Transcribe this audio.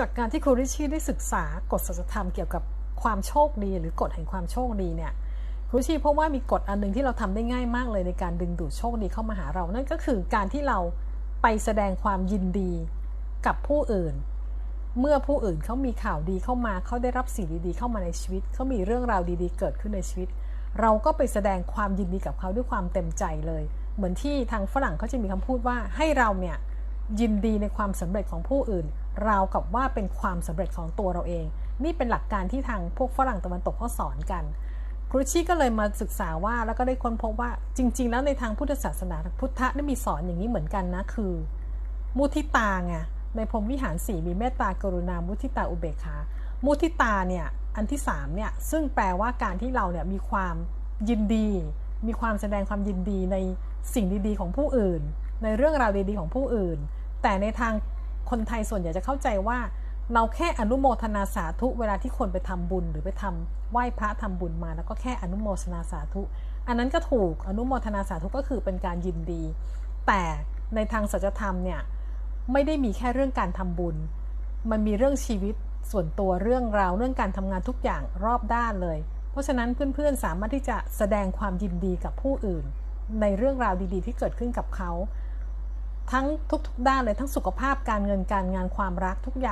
จากการที่ครูริชี่ได้ศึกษากฎสัจธรรมเกี่ยวกับความโชคดี หรือกฎแห่งความโชคดีเนี่ยครูริชี่พบว่ามีกฎอันหนึงที่เราทำได้ง่ายมากเลยในการดึงดูดโชคดีเข้ามาหาเรา นั่นก็คือการที่เราไปแสดงความยินดีกับผู้อื่น เมื่อผู้อื่นเขามีข่าวดีเข้ามาเขาได้รับสิ่งดีๆเข้ามาในชีวิตเขามีเรื่องราวดีๆ เกิดขึ้นในชีวิต เราก็ไปแสดงความยินดีกับเขาด้วยความเต็มใจเลย เหมือนที่ทางฝรั่งเขาจะมีคำพูดว่าให้เราเนี่ยยินดีในความสำเร็จของผู้อื่น ราวกับว่าเป็นความสำเร็จของตัวเราเอง นี่เป็นหลักการที่ทางพวกฝรั่งตะวันตกเขาสอนกันครูชีก็เลยมาศึกษาว่าแล้วก็ได้ค้นพบว่าจริง ๆ แล้วในทางพุทธศาสนาพุทธะได้มีสอนอย่างนี้เหมือนกันนะคือ มุทิตาไงในพรมวิหารสี่มีเมตตากรุณา มุทิตาอุเบกขามุทิตาเนี่ยอันที่สามเนี่ยซึ่งแปลว่าการที่เราเนี่ยมีความยินดี มีความแสดงความยินดีในสิ่งดีๆ ของผู้อื่น ในเรื่องราวดีๆของผู้อื่น แต่ในทาง คนไทยส่วนใหญ่จะเข้าใจว่า เราแค่อนุโมทนาสาธุเวลาที่คนไปทำบุญหรือไปทำไหว้พระทำบุญมา แล้วก็แค่อนุโมทนาสาธุ อันนั้นก็ถูกอนุโมทนาสาธุก็คือเป็นการยินดี แต่ในทางสัจธรรมเนี่ยไม่ได้มีแค่เรื่องการทำบุญ มันมีเรื่องชีวิตส่วนตัวเรื่องราวเรื่องการทำงานทุกอย่างรอบด้านเลย เพราะฉะนั้นเพื่อนๆสามารถที่จะแสดงความยินดีกับผู้อื่น ในเรื่องราวดีๆ ที่เกิดขึ้นกับเขา ทั้งทุกๆด้านเลยทั้งสุขภาพการเงินการงานความรักทุกอย่าง